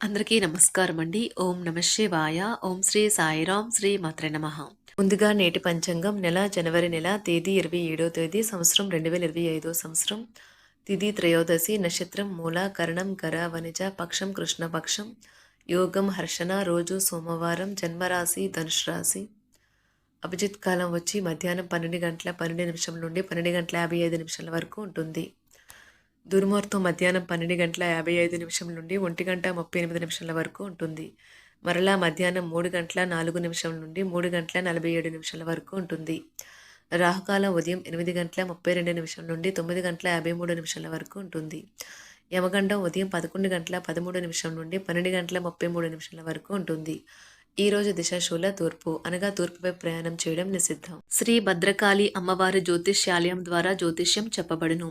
అందరికీ నమస్కారం అండి. ఓం నమ శివాయ. ఓం శ్రీ సాయిరాం శ్రీ మాత్ర నమ. ముందుగా నేటి పంచాంగం నెల జనవరి నెల తేదీ ఇరవై ఏడో తేదీ సంవత్సరం రెండు వేల ఇరవై ఐదో సంవత్సరం. తిథి త్రయోదశి నక్షత్రం మూల కరణం గర వనిజ పక్షం కృష్ణపక్షం యోగం హర్షణ రోజు సోమవారం జన్మరాశి ధనుష్ రాశి అభిజిత్ కాలం వచ్చి మధ్యాహ్నం పన్నెండు గంటల పన్నెండు నిమిషం నుండి పన్నెండు గంటల యాభై ఐదు నిమిషాల వరకు ఉంటుంది. దుర్మార్గం మధ్యాహ్నం పన్నెండు గంటల యాభై ఐదు నిమిషం నుండి ఒంటి గంట ముప్పై ఎనిమిది నిమిషాల వరకు ఉంటుంది. మరలా మధ్యాహ్నం మూడు గంటల నాలుగు నిమిషం నుండి మూడు గంటల నలభై ఏడు నిమిషాల వరకు ఉంటుంది. రాహుకాలం ఉదయం ఎనిమిది గంటల ముప్పై రెండు నిమిషం నుండి తొమ్మిది గంటల యాభై మూడు నిమిషాల వరకు ఉంటుంది. యమగండం ఉదయం పదకొండు గంటల పదమూడు నిమిషం నుండి పన్నెండు గంటల ముప్పై మూడు నిమిషాల వరకు ఉంటుంది. ఈ రోజు దిశాశూల తూర్పు అనగా తూర్పుపై ప్రయాణం చేయడం నిషిద్ధం. శ్రీ భద్రకాళి అమ్మవారి జ్యోతిష్యాలయం ద్వారా జ్యోతిష్యం చెప్పబడును.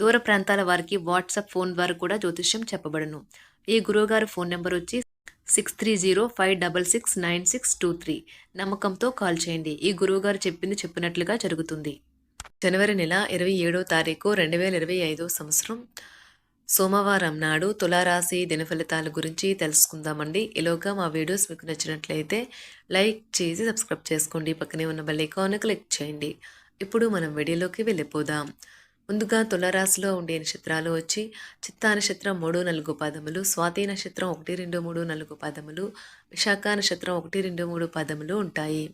దూర ప్రాంతాల వారికి వాట్సాప్ ఫోన్ ద్వారా కూడా జ్యోతిష్యం చెప్పబడును. ఈ గురువుగారు ఫోన్ నెంబర్ వచ్చి six three zero five double six nine six two three నమ్మకంతో కాల్ చేయండి. ఈ గురువుగారు చెప్పింది చెప్పినట్లుగా జరుగుతుంది. జనవరి నెల ఇరవై ఏడో తారీఖు రెండు వేల ఇరవై ఐదో సంవత్సరం. సోమవారం నాడు తులారాశి దినఫలితాల గురించి తెలుసుకుందామండి. ఈలోగా మా వీడియోస్ మీకు నచ్చినట్లయితే లైక్ చేసి సబ్స్క్రైబ్ చేసుకోండి. పక్కనే ఉన్న బెల్ ఐకాన్ క్లిక్ చేయండి. ఇప్పుడు మనం వీడియోలోకి వెళ్ళిపోదాం. ముందుగా తులరాశిలో ఉండే నక్షత్రాలు వచ్చి చిత్తా నక్షత్రం మూడు నాలుగు పదములు స్వాతి నక్షత్రం ఒకటి రెండు మూడు నాలుగు పదములు విశాఖ నక్షత్రం ఒకటి రెండు మూడు పదములు ఉంటాయి.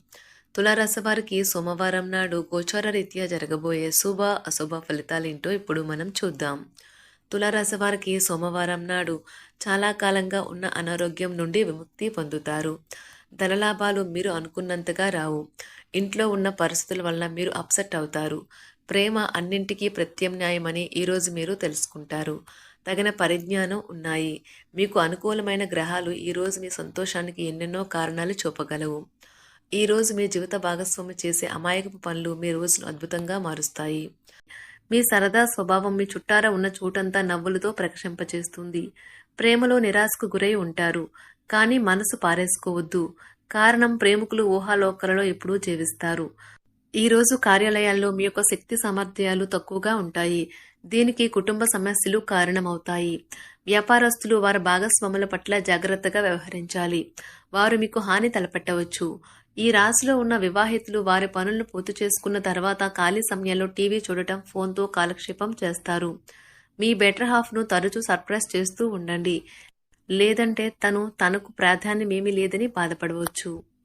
తులారాశి వారికి సోమవారం నాడు గోచార రీత్యా జరగబోయే శుభ అశుభ ఫలితాలేంటో ఇప్పుడు మనం చూద్దాం. తులారాశి వారికి సోమవారం నాడు చాలా కాలంగా ఉన్న అనారోగ్యం నుండి విముక్తి పొందుతారు. ధనలాభాలు మీరు అనుకున్నంతగా రావు. ఇంట్లో ఉన్న పరిస్థితుల వల్ల మీరు అప్సెట్ అవుతారు. ప్రేమ అన్నింటికీ ప్రత్యామ్నాయమని ఈరోజు మీరు తెలుసుకుంటారు. తగిన పరిజ్ఞానం ఉన్నాయి. మీకు అనుకూలమైన గ్రహాలు ఈరోజు మీ సంతోషానికి ఎన్నెన్నో కారణాలు చూపగలవు. ఈరోజు మీ జీవిత భాగస్వామి చేసే అమాయకపు పనులు మీ రోజును అద్భుతంగా మారుస్తాయి. మీ సరదా స్వభావం మీ చుట్టార ఉన్న చోటంతా నవ్వులతో ప్రకటింపచేస్తుంది ప్రేమలో నిరాశకు గురై ఉంటారు. కానీ మనసు పారేసుకోవద్దు. కారణం ప్రేమికులు ఊహాలోకలలో ఎప్పుడూ జీవిస్తారు. ఈ రోజు కార్యాలయాల్లో మీ యొక్క శక్తి సామర్థ్యాలు తక్కువగా ఉంటాయి. దీనికి కుటుంబ సమస్యలు కారణమవుతాయి. వ్యాపారస్తులు వారి భాగస్వాముల పట్ల జాగ్రత్తగా వ్యవహరించాలి. వారు మీకు హాని తలపెట్టవచ్చు. ఈ రాశిలో ఉన్న వివాహితులు వారి పనులను పూర్తి చేసుకున్న తర్వాత ఖాళీ సమయంలో టీవీ చూడటం ఫోన్తో కాలక్షేపం చేస్తారు. మీ బెటర్ హాఫ్ను తరచూ సర్ప్రైజ్ చేస్తూ ఉండండి. లేదంటే తను తనకు ప్రాధాన్యమేమీ లేదని బాధపడవచ్చు.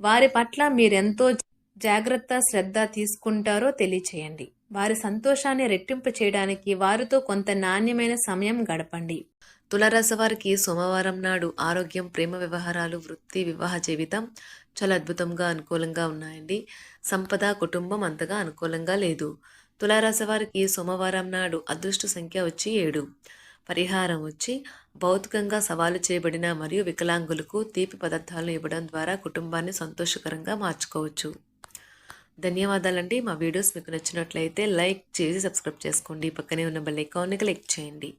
వారి పట్ల మీరెంతో జాగ్రత్త శ్రద్ధ తీసుకుంటారో తెలియచేయండి. వారి సంతోషాన్ని రెట్టింపు చేయడానికి వారితో కొంత నాణ్యమైన సమయం గడపండి. తులరాశి వారికి సోమవారం నాడు ఆరోగ్యం ప్రేమ వ్యవహారాలు వృత్తి వివాహ జీవితం చాలా అద్భుతంగా అనుకూలంగా ఉన్నాయండి. సంపద కుటుంబం అంతగా అనుకూలంగా లేదు. తులారాశి వారికి సోమవారం నాడు అదృష్ట సంఖ్య వచ్చి ఏడు. పరిహారం వచ్చి భౌతికంగా సవాలు చేయబడిన మరియు వికలాంగులకు తీపి పదార్థాలను ఇవ్వడం ద్వారా కుటుంబాన్ని సంతోషకరంగా మార్చుకోవచ్చు. ధన్యవాదాలండి. మా వీడియోస్ మీకు నచ్చినట్లయితే లైక్ చేసి సబ్స్క్రైబ్ చేసుకోండి. పక్కనే ఉన్న బెల్ ఐకాన్ని క్లిక్ చేయండి.